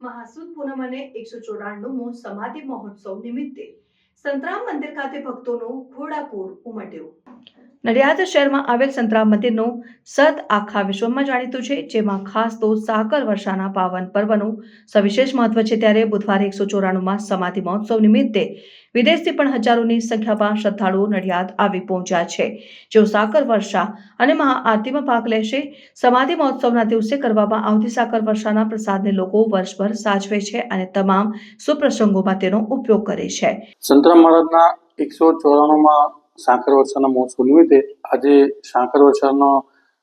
મહાસુદ પૂનમ અને એકસો ચોરાણુંમો સમાધિ મહોત્સવ નિમિત્તે સંતરામ મંદિર ખાતે ભક્તોનો ઘોડાપૂર ઉમટ્યું. નડિયાદ શહેરમાં આવેલ સંતરામ મંદિરનું સત આખા વિશ્વમાં જાણીતું છે, જેમાં ખાસ તો સાકર વર્ષાના પાવન પર્વનું સવિશેષ મહત્વ છે. ત્યારે બુધવારે એકસો ચોરાણુંમાં સમાધિ મહોત્સવ નિમિત્તે વિદેશથી પણ હજારોની સંખ્યામાં શ્રદ્ધાળુઓ નડિયાદ આવી પહોંચ્યા છે. જેઓ સાકર વર્ષા અને મહાઆરતીમાં ભાગ લેશે. સમાધિ મહોત્સવના દિવસે કરવામાં આવતી સાકર વર્ષાના પ્રસાદને લોકો વર્ષભર સાચવે છે અને તમામ સુપ્રસંગોમાં તેનો ઉપયોગ કરે છે. સંતરામ મહારાજના એકસો ચોરાણુંમાં સાંકર વર્ષાના મહોત્સવ નિમિત્તે આજે સાંકર વર્ષાનો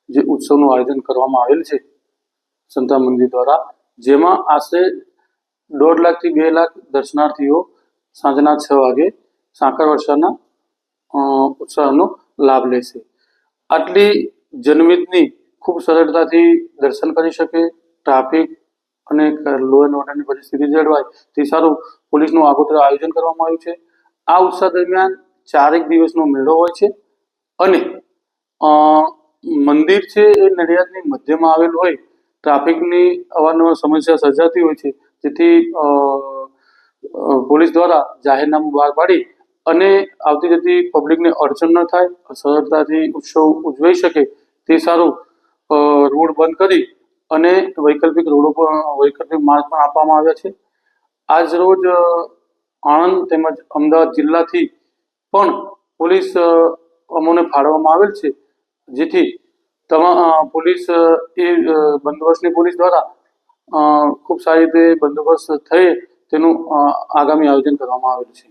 જે ઉત્સવનું આયોજન કરવામાં આવેલ છે સંતા મંદિર દ્વારા, જેમાં આશરે દોઢ લાખથી બે લાખ દર્શનાર્થીઓ સાંજના છ વાગે સાંકર વર્ષાના ઉત્સાહનો લાભ લેશે. આટલી જનમિતની ખૂબ સરળતાથી દર્શન કરી શકે, ટ્રાફિક અને લો એન્ડ ઓર્ડરની પરિસ્થિતિ જળવાય તે સારું પોલીસનું આગોતરા આયોજન કરવામાં આવ્યું છે. આ ઉત્સવ દરમિયાન ચારેક દિવસનો મેળો હોય છે. અને મંદિર છે એ નડિયાદની મધ્યમાં આવેલું હોય. ટ્રાફિકની અવારનવાર સમસ્યા સર્જાતી હોય છે. જેથી પોલીસ દ્વારા જાહેરનામું બહાર પાડી અને આવતી જતી પબ્લિકને અડચણ ન થાય સરળતાથી ઉત્સવ ઉજવાઈ શકે તે સારું રોડ બંધ કરી અને વૈકલ્પિક રોડો પર વૈકલ્પિક માર્ગ પણ આપવામાં આવ્યા છે. આજ રોજ આણંદ તેમજ અમદાવાદ જિલ્લાથી પણ પોલીસ અમોને ફાળવવામાં આવેલ છે. જેથી તમામ પોલીસ એ બંદોબસ્તની પોલીસ દ્વારા ખૂબ સારી રીતે બંદોબસ્ત થઈ તેનું આગામી આયોજન કરવામાં આવેલ છે.